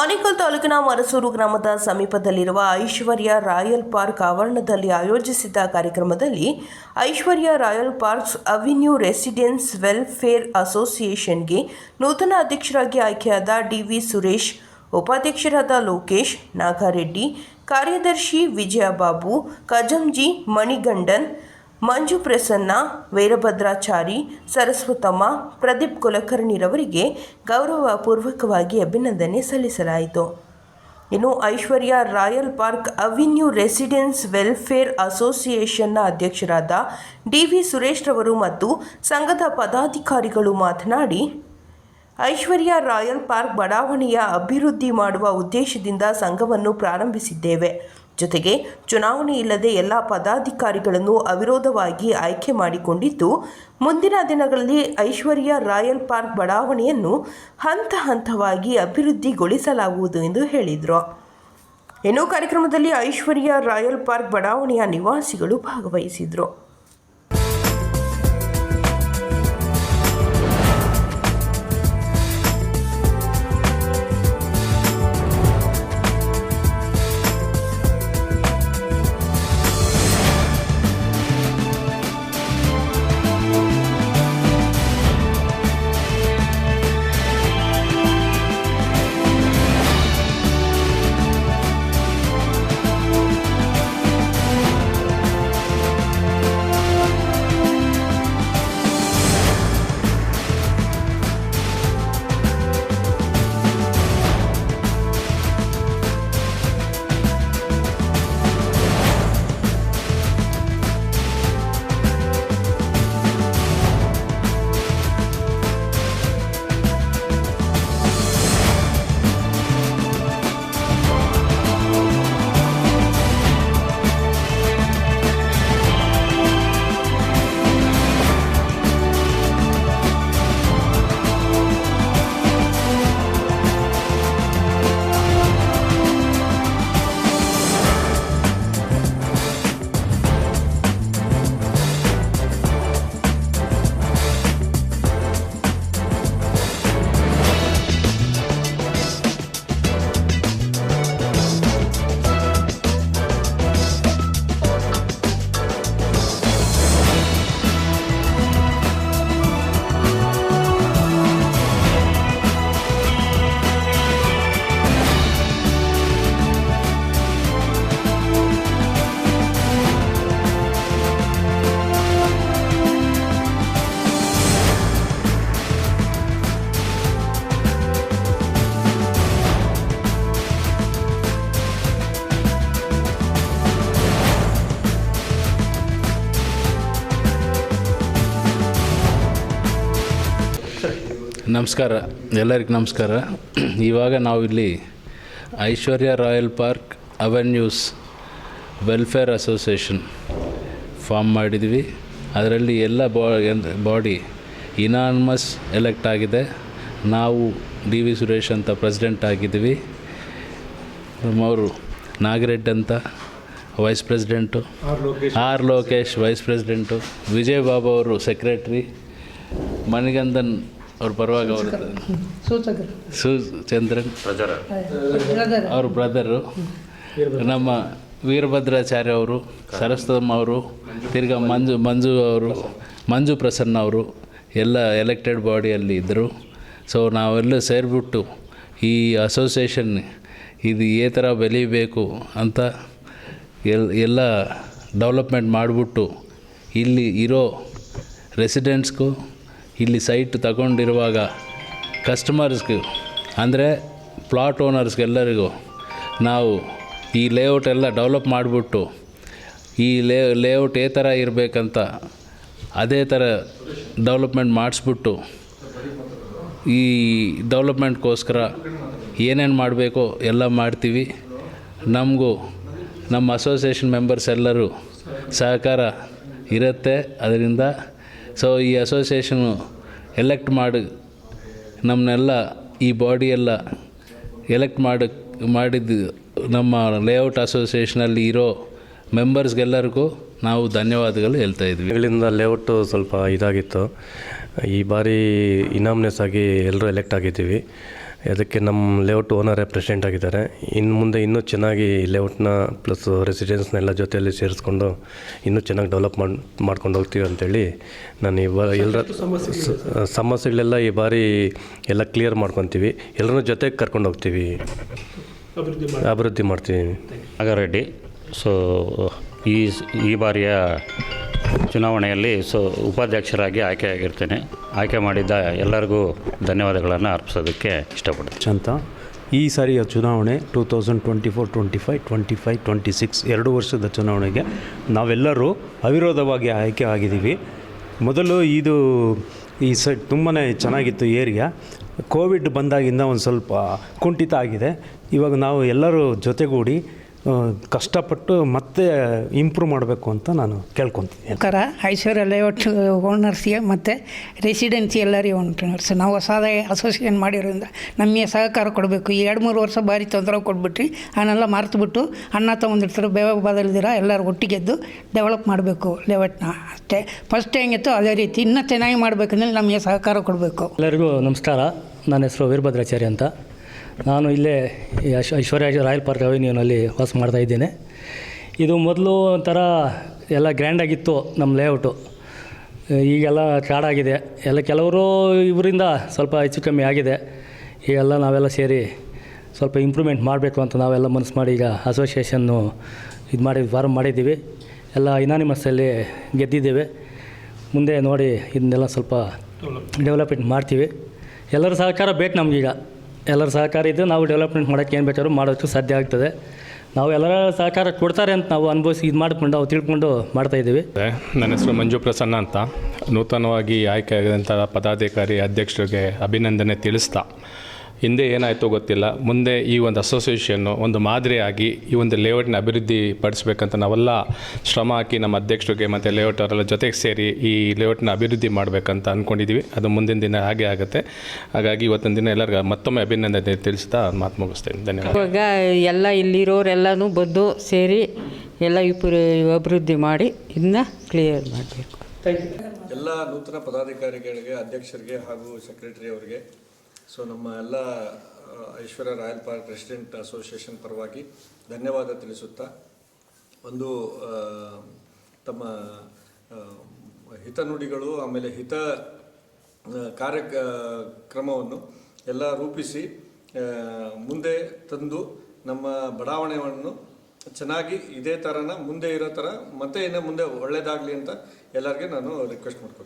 ಆನೇಕಲ್ ತಾಲೂಕಿನ ಮರಸೂರು ಗ್ರಾಮದ ಸಮೀಪದಲ್ಲಿರುವ ಐಶ್ವರ್ಯ ರಾಯಲ್ ಪಾರ್ಕ್ ಆವರಣದಲ್ಲಿ ಆಯೋಜಿಸಿದ್ದ ಕಾರ್ಯಕ್ರಮದಲ್ಲಿ Aishwarya royal parks avenue residence welfare ಅಸೋಸಿಯೇಷನ್ಗೆ ನೂತನ ಅಧ್ಯಕ್ಷರಾಗಿ ಆಯ್ಕೆಯಾದ ಡಿವಿ ಸುರೇಶ್, ಉಪಾಧ್ಯಕ್ಷರಾದ ಲೋಕೇಶ್ ನಾಗಾರೆಡ್ಡಿ, ಕಾರ್ಯದರ್ಶಿ ವಿಜಯಬಾಬು ಕಜಂಜಿ ಮಣಿಗಂಡನ್ ಮಂಜು ಪ್ರಸನ್ನ, ವೀರಭದ್ರಾಚಾರಿ, ಸರಸ್ವತಮ್ಮ, ಪ್ರದೀಪ್ ಕುಲಕರ್ಣಿರವರಿಗೆ ಗೌರವಪೂರ್ವಕವಾಗಿ ಅಭಿನಂದನೆ ಸಲ್ಲಿಸಲಾಯಿತು. ಇನ್ನು Aishwarya royal park avenue residence welfare ಅಸೋಸಿಯೇಷನ್ನ ಅಧ್ಯಕ್ಷರಾದ ಡಿ ವಿ ಸುರೇಶ್ರವರು ಮತ್ತು ಸಂಘದ ಪದಾಧಿಕಾರಿಗಳು ಮಾತನಾಡಿ, ಐಶ್ವರ್ಯ ರಾಯಲ್ ಪಾರ್ಕ್ ಬಡಾವಣೆಯ ಅಭಿವೃದ್ಧಿ ಮಾಡುವ ಉದ್ದೇಶದಿಂದ ಸಂಘವನ್ನು ಪ್ರಾರಂಭಿಸಿದ್ದೇವೆ. ಜೊತೆಗೆ ಚುನಾವಣೆ ಇಲ್ಲದೆ ಎಲ್ಲ ಪದಾಧಿಕಾರಿಗಳನ್ನು ಅವಿರೋಧವಾಗಿ ಆಯ್ಕೆ ಮಾಡಿಕೊಂಡಿದ್ದು, ಮುಂದಿನ ದಿನಗಳಲ್ಲಿ ಐಶ್ವರ್ಯ ರಾಯಲ್ ಪಾರ್ಕ್ ಬಡಾವಣೆಯನ್ನು ಹಂತ ಹಂತವಾಗಿ ಅಭಿವೃದ್ಧಿಗೊಳಿಸಲಾಗುವುದು ಎಂದು ಹೇಳಿದರು. ಇನ್ನು ಕಾರ್ಯಕ್ರಮದಲ್ಲಿ ಐಶ್ವರ್ಯ ರಾಯಲ್ ಪಾರ್ಕ್ ಬಡಾವಣೆಯ ನಿವಾಸಿಗಳು ಭಾಗವಹಿಸಿದರು ನಮಸ್ಕಾರ ಎಲ್ಲರಿಗೂ ನಮಸ್ಕಾರ. ಇವಾಗ ನಾವಿಲ್ಲಿ Aishwarya royal park avenues welfare association form ಮಾಡಿದ್ವಿ ಅದರಲ್ಲಿ ಎಲ್ಲ ಬಾಡಿ ಇನಾನ್ಮಸ್ ಎಲೆಕ್ಟ್ ಆಗಿದೆ. ನಾವು ಡಿ ವಿ ಸುರೇಶ್ ಅಂತ ಪ್ರೆಸಿಡೆಂಟ್ ಆಗಿದ್ವಿ ನಮ್ಮವರು ನಾಗರೆಡ್ಡಿ ಅಂತ vice president. R Lokesh. Vice president. Vijay Babu ಅವರು ಸೆಕ್ರೆಟ್ರಿ. ಮಣಿಗಂಧನ್ ಅವ್ರ ಪರವಾಗಿ ಅವರು ಸೂಚಕರು. ಸು ಚಂದ್ರನ್ ಬ್ರದರ್. ಅವ್ರ ಬ್ರದರು. ನಮ್ಮ ವೀರಭದ್ರಾಚಾರ್ಯ ಅವರು ಸರಸ್ವತಮ್ಮ ಅವರು ತಿರ್ಗ ಮಂಜು ಮಂಜು ಅವರು ಮಂಜು ಪ್ರಸನ್ನ ಅವರು ಎಲ್ಲ ಎಲೆಕ್ಟೆಡ್ ಬಾಡಿಯಲ್ಲಿ ಇದ್ದರು ಸೊ ನಾವೆಲ್ಲ ಸೇರಿಬಿಟ್ಟು ಈ ಅಸೋಸಿಯೇಷನ್ ಇದು ಏ ಥರ ಬೆಳಿಬೇಕು ಅಂತ ಎಲ್ ಎಲ್ಲ ಡೆವಲಪ್ಮೆಂಟ್ ಮಾಡಿಬಿಟ್ಟು ಇಲ್ಲಿ ಇರೋ ರೆಸಿಡೆಂಟ್ಸ್ಗೂ ಇಲ್ಲಿ ಸೈಟ್ ತಗೊಂಡಿರುವಾಗ ಕಸ್ಟಮರ್ಸ್ಗೆ ಅಂದರೆ ಪ್ಲಾಟ್ ಓನರ್ಸ್ಗೆಲ್ಲರಿಗೂ ನಾವು ಈ ಲೇಔಟ್ ಎಲ್ಲ ಡೆವಲಪ್ ಮಾಡಿಬಿಟ್ಟು, ಈ ಲೇ ಲೇಔಟ್ ಏ ಥರ ಇರಬೇಕಂತ ಅದೇ ಥರ ಡೆವಲಪ್ಮೆಂಟ್ ಮಾಡಿಸ್ಬಿಟ್ಟು, ಈ ಡೆವಲಪ್ಮೆಂಟ್ಗೋಸ್ಕರ ಏನೇನು ಮಾಡಬೇಕೋ ಎಲ್ಲ ಮಾಡ್ತೀವಿ. ನಮಗೂ ನಮ್ಮ ಅಸೋಸಿಯೇಷನ್ ಮೆಂಬರ್ಸ್ ಎಲ್ಲರೂ ಸಹಕಾರ ಇರುತ್ತೆ. ಅದರಿಂದ ಸೊ ಈ ಅಸೋಸಿಯೇಷನು ಎಲೆಕ್ಟ್ ಮಾಡಿ ನಮ್ಮನ್ನೆಲ್ಲ ಈ ಬಾಡಿಯೆಲ್ಲ ಎಲೆಕ್ಟ್ ಮಾಡಿ, ಮಾಡಿದ್ದು ನಮ್ಮ ಲೇಔಟ್ ಅಸೋಸಿಯೇಷನಲ್ಲಿ ಇರೋ ಮೆಂಬರ್ಸ್ಗೆಲ್ಲರಿಗೂ ನಾವು ಧನ್ಯವಾದಗಳು ಹೇಳ್ತಾ ಇದ್ವಿ. ಇಲ್ಲಿಂದ ಲೇಔಟು ಸ್ವಲ್ಪ ಇದಾಗಿತ್ತು. ಈ ಬಾರಿ ಇನಾಮ್ನೆಸ್ ಆಗಿ ಎಲ್ಲರೂ ಎಲೆಕ್ಟ್ ಆಗಿದ್ದೀವಿ. ಅದಕ್ಕೆ ನಮ್ಮ ಲೇಔಟ್ ಓನರೇ ಪ್ರೆಸಿಡೆಂಟ್ ಆಗಿದ್ದಾರೆ. ಇನ್ನು ಮುಂದೆ ಇನ್ನೂ ಚೆನ್ನಾಗಿ ಲೇಔಟ್ನ ಪ್ಲಸ್ ರೆಸಿಡೆನ್ಸ್ನೆಲ್ಲ ಜೊತೆಯಲ್ಲಿ ಸೇರಿಸ್ಕೊಂಡು ಇನ್ನೂ ಚೆನ್ನಾಗಿ ಡೆವಲಪ್ ಮಾಡಿ ಮಾಡ್ಕೊಂಡು ಹೋಗ್ತೀವಿ ಅಂತೇಳಿ ನಾನು ಈ ಬಾ ಎಲ್ಲರ ಸಮಸ್ಯೆಗಳೆಲ್ಲ ಈ ಬಾರಿ ಎಲ್ಲ ಕ್ಲಿಯರ್ ಮಾಡ್ಕೊತೀವಿ. ಎಲ್ಲರೂ ಜೊತೆಗೆ ಕರ್ಕೊಂಡು ಹೋಗ್ತೀವಿ. ಅಭಿವೃದ್ಧಿ ಮಾಡ್ತೀವಿ. ನಾಗರೆಡ್ಡಿ ಸೊ ಈ ಈ ಬಾರಿಯ ಚುನಾವಣೆಯಲ್ಲಿ ಸೊ ಉಪಾಧ್ಯಕ್ಷರಾಗಿ ಆಯ್ಕೆಯಾಗಿರ್ತೇನೆ. ಆಯ್ಕೆ ಮಾಡಿದ್ದ ಎಲ್ಲರಿಗೂ ಧನ್ಯವಾದಗಳನ್ನು ಅರ್ಪಿಸೋದಕ್ಕೆ ಇಷ್ಟಪಡ್ತೀನಿ. ಚಂತ, ಈ ಸಾರಿಯ ಚುನಾವಣೆ two thousand twenty four twenty five twenty five twenty six ಎರಡು ವರ್ಷದ ಚುನಾವಣೆಗೆ ನಾವೆಲ್ಲರೂ ಅವಿರೋಧವಾಗಿ ಆಯ್ಕೆ ಆಗಿದ್ದೀವಿ. ಮೊದಲು ಇದು ಈ ಸೈಡ್ ತುಂಬಾ ಚೆನ್ನಾಗಿತ್ತು ಏರಿಯಾ. ಕೋವಿಡ್ ಬಂದಾಗಿಂದ ಒಂದು ಸ್ವಲ್ಪ ಕುಂಠಿತ ಆಗಿದೆ. ಇವಾಗ ನಾವು ಎಲ್ಲರೂ ಜೊತೆಗೂಡಿ ಕಷ್ಟಪಟ್ಟು ಮತ್ತೆ ಇಂಪ್ರೂವ್ ಮಾಡಬೇಕು ಅಂತ ನಾನು ಕೇಳ್ಕೊತೀನಿ. ಕರ ಐಶ್ವರ್ಯ ಲೇಔಟ್ ಓನರ್ಸ್ಗೆ ಮತ್ತು ರೆಸಿಡೆನ್ಸಿ ಎಲ್ಲರಿಗೂ ಓನರ್ಸ್ ನಾವು ಹೊಸದಾಗಿ ಅಸೋಸಿಯೇಷನ್ ಮಾಡಿರೋದ್ರಿಂದ ನಮಗೆ ಸಹಕಾರ ಕೊಡಬೇಕು. ಈ ಎರಡು ಮೂರು ವರ್ಷ ಭಾರಿ ತೊಂದರೆ ಕೊಟ್ಬಿಟ್ರಿ ಅವನ್ನೆಲ್ಲ ಮರೆತುಬಿಟ್ಟು ಅಣ್ಣ ತಗೊಂಡಿರ್ತಾರೆ ಬೇವ ಬದಲಿದಿರ ಎಲ್ಲರೂ ಒಟ್ಟಿಗೆದ್ದು ಡೆವಲಪ್ ಮಾಡಬೇಕು ಲೇಔಟ್ನ ಅಷ್ಟೇ. ಫಸ್ಟ್ ಹೆಂಗಿತ್ತು ಅದೇ ರೀತಿ ಇನ್ನೂ ಚೆನ್ನಾಗಿ ಮಾಡಬೇಕಂದ್ರೆ ನಮಗೆ ಸಹಕಾರ ಕೊಡಬೇಕು. ಎಲ್ಲರಿಗೂ ನಮಸ್ಕಾರ. ನನ್ನ ಹೆಸರು ವೀರಭದ್ರಾಚಾರ್ಯ ಅಂತ. ನಾನು ಇಲ್ಲೇ ಐಶ್ವರ್ಯ ರಾಯಲ್ ಪಾರ್ಕ್ ಅವೆನ್ಯೂನಲ್ಲಿ ವಾಸ ಮಾಡ್ತಾ ಇದ್ದೇನೆ. ಇದು ಮೊದಲು ಒಂಥರ ಎಲ್ಲ ಗ್ರ್ಯಾಂಡಾಗಿತ್ತು ನಮ್ಮ ಲೇಔಟು ಈಗೆಲ್ಲ ಕಾಡಾಗಿದೆ ಎಲ್ಲ ಕೆಲವರು ಇವರಿಂದ ಸ್ವಲ್ಪ ಹೆಚ್ಚು ಕಮ್ಮಿ ಆಗಿದೆ. ಈಗೆಲ್ಲ ನಾವೆಲ್ಲ ಸೇರಿ ಸ್ವಲ್ಪ ಇಂಪ್ರೂವ್ಮೆಂಟ್ ಮಾಡಬೇಕು ಅಂತ ನಾವೆಲ್ಲ ಮನಸ್ಸು ಮಾಡಿ ಈಗ ಅಸೋಸಿಯೇಷನ್ನು ಇದು ಮಾಡಿ ಫಾರ್ಮ್ ಮಾಡಿದ್ದೀವಿ. ಎಲ್ಲ ಇನಾನಿಮಸ್ಸಲ್ಲಿ ಗೆದ್ದಿದ್ದೇವೆ. ಮುಂದೆ ನೋಡಿ ಇದನ್ನೆಲ್ಲ ಸ್ವಲ್ಪ ಡೆವಲಪ್ಮೆಂಟ್ ಮಾಡ್ತೀವಿ. ಎಲ್ಲರ ಸಹಕಾರ ಬೇಕು ನಮಗೀಗ. ಎಲ್ಲರ ಸಹಕಾರ ಇದ್ದರೆ ನಾವು ಡೆವಲಪ್ಮೆಂಟ್ ಮಾಡೋಕ್ಕೆ ಏನು ಬೇಕಾದ್ರೂ ಮಾಡೋಕ್ಕೆ ಸಾಧ್ಯ ಆಗ್ತದೆ. ನಾವು ಎಲ್ಲರ ಸಹಕಾರ ಕೊಡ್ತಾರೆ ಅಂತ ನಾವು ಅನುಭವಿಸಿ ಇದು ಮಾಡಿಕೊಂಡು ನಾವು ತಿಳ್ಕೊಂಡು ಮಾಡ್ತಾಯಿದ್ದೀವಿ. ನನ್ನ ಹೆಸರು ಮಂಜು ಪ್ರಸನ್ನ ಅಂತ. ನೂತನವಾಗಿ ಆಯ್ಕೆಯಾಗಿದಂಥ ಪದಾಧಿಕಾರಿ ಅಧ್ಯಕ್ಷರಿಗೆ ಅಭಿನಂದನೆ ತಿಳಿಸ್ತಾ. ಹಿಂದೆ ಏನಾಯಿತು ಗೊತ್ತಿಲ್ಲ. ಮುಂದೆ ಈ ಒಂದು ಅಸೋಸಿಯೇಷನ್ನು ಒಂದು ಮಾದರಿಯಾಗಿ ಈ ಒಂದು ಲೇಔಟ್ನ ಅಭಿವೃದ್ಧಿ ಪಡಿಸ್ಬೇಕಂತ ನಾವೆಲ್ಲ ಶ್ರಮ ಹಾಕಿ ನಮ್ಮ ಅಧ್ಯಕ್ಷರಿಗೆ ಮತ್ತು ಲೇಔಟ್ ಅವರೆಲ್ಲ ಜೊತೆಗೆ ಸೇರಿ ಈ ಲೇಔಟ್ನ ಅಭಿವೃದ್ಧಿ ಮಾಡಬೇಕಂತ ಅಂದ್ಕೊಂಡಿದ್ದೀವಿ ಅದು ಮುಂದಿನ ದಿನ ಹಾಗೆ ಆಗುತ್ತೆ. ಹಾಗಾಗಿ ಇವತ್ತಿನ ದಿನ ಎಲ್ಲರಿಗೂ ಮತ್ತೊಮ್ಮೆ ಅಭಿನಂದನೆ ತಿಳಿಸ್ತಾ ಮಾತು ಮುಗಿಸ್ತೇನೆ. ಧನ್ಯವಾದ. ಇವಾಗ ಎಲ್ಲ ಇಲ್ಲಿರೋರೆಲ್ಲನೂ ಬಂದು ಸೇರಿ ಎಲ್ಲ ಇಬ್ಬರು ಅಭಿವೃದ್ಧಿ ಮಾಡಿ ಇದನ್ನ ಕ್ಲಿಯರ್ ಮಾಡಬೇಕು. ಎಲ್ಲ ನೂತನ ಪದಾಧಿಕಾರಿಗಳಿಗೆ ಅಧ್ಯಕ್ಷರಿಗೆ ಹಾಗೂ ಸೆಕ್ರೆಟರಿ ಅವರಿಗೆ ಸೊ ನಮ್ಮ ಎಲ್ಲ Aishwarya royal park resident association ಪರವಾಗಿ ಧನ್ಯವಾದ ತಿಳಿಸುತ್ತಾ, ಒಂದು ತಮ್ಮ ಹಿತನುಡಿಗಳು ಆಮೇಲೆ ಹಿತ ಕಾರ್ಯಕ್ರಮವನ್ನು ಕಾರ್ಯ ಕ್ರಮವನ್ನು ಎಲ್ಲ ರೂಪಿಸಿ ಮುಂದೆ ತಂದು ನಮ್ಮ ಬಡಾವಣೆಯನ್ನು ಚೆನ್ನಾಗಿ ಇದೇ ಥರನ ಮುಂದೆ ಇರೋ ಥರ ಮತ್ತೆ ಇನ್ನೂ ಮುಂದೆ ಒಳ್ಳೆಯದಾಗಲಿ ಅಂತ ಎಲ್ಲರಿಗೆ ನಾನು ರಿಕ್ವೆಸ್ಟ್ ಮಾಡ್ಕೊತೀನಿ